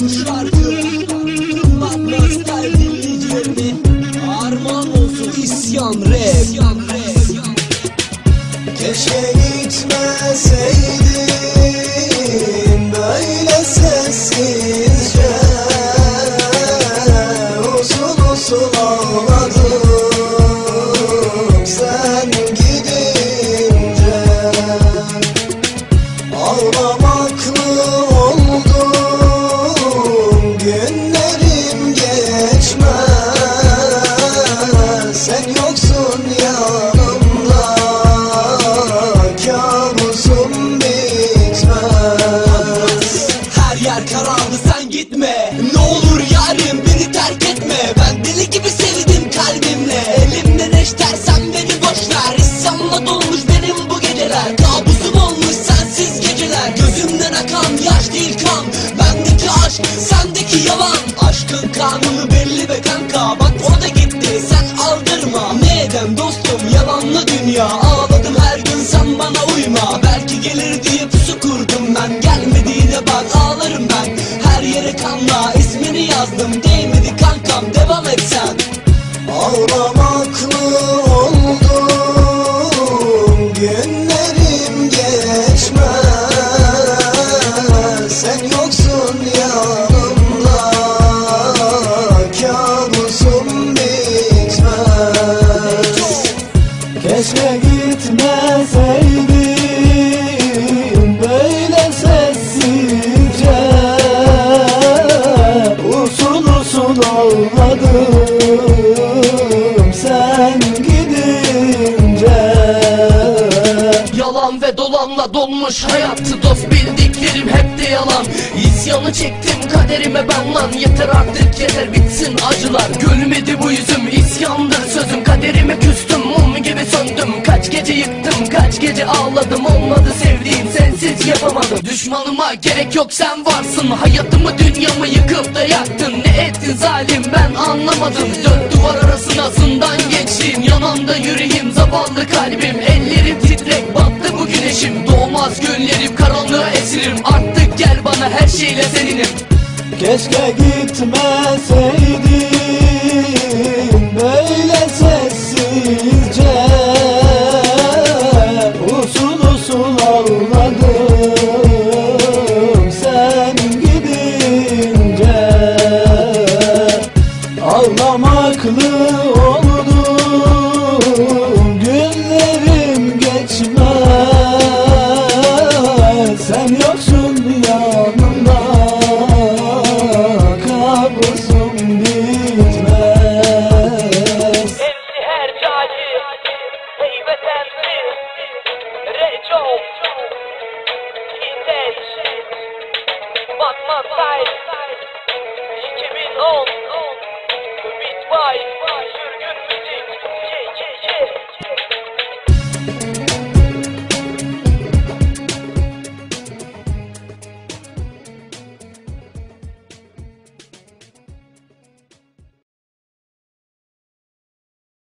Bu şarkı Batman Style karardı sen gitme Ne olur yarim Ağlamaklı oldum günlerim geçmez. Sen yoksun yanımda. Kabusum bitmez. Keşke gitmeseydin böyle sessizce. Usul usul ağladım Yalan ve dolanla dolmuş hayattı dost bildiklerim hep de yalan. İsyanı çektim kaderime ben lan Yeter artık yeter bitsin acılar. Gülmedi bu yüzüm isyandır sözüm. Kaderime küstüm mum gibi söndüm. Kaç gece yıktım kaç gece ağladım. Olmadı sevdiğim sensiz yapamadım. Düşmanıma gerek yok sen varsın. Hayatımı dünyamı yıkıp da yaktın. Ne ettin zalim ben anlamadım. Dört duvar arasına zindan geçtim Yanımda yüreğim zavallı kalbim Doğmaz günlerim karanlığa esirim Artık gel bana her şeyle seninim Keşke gitmeseydin böyle sessizce. Usul usul ağladım sen gidince. Ağlamaklı oldum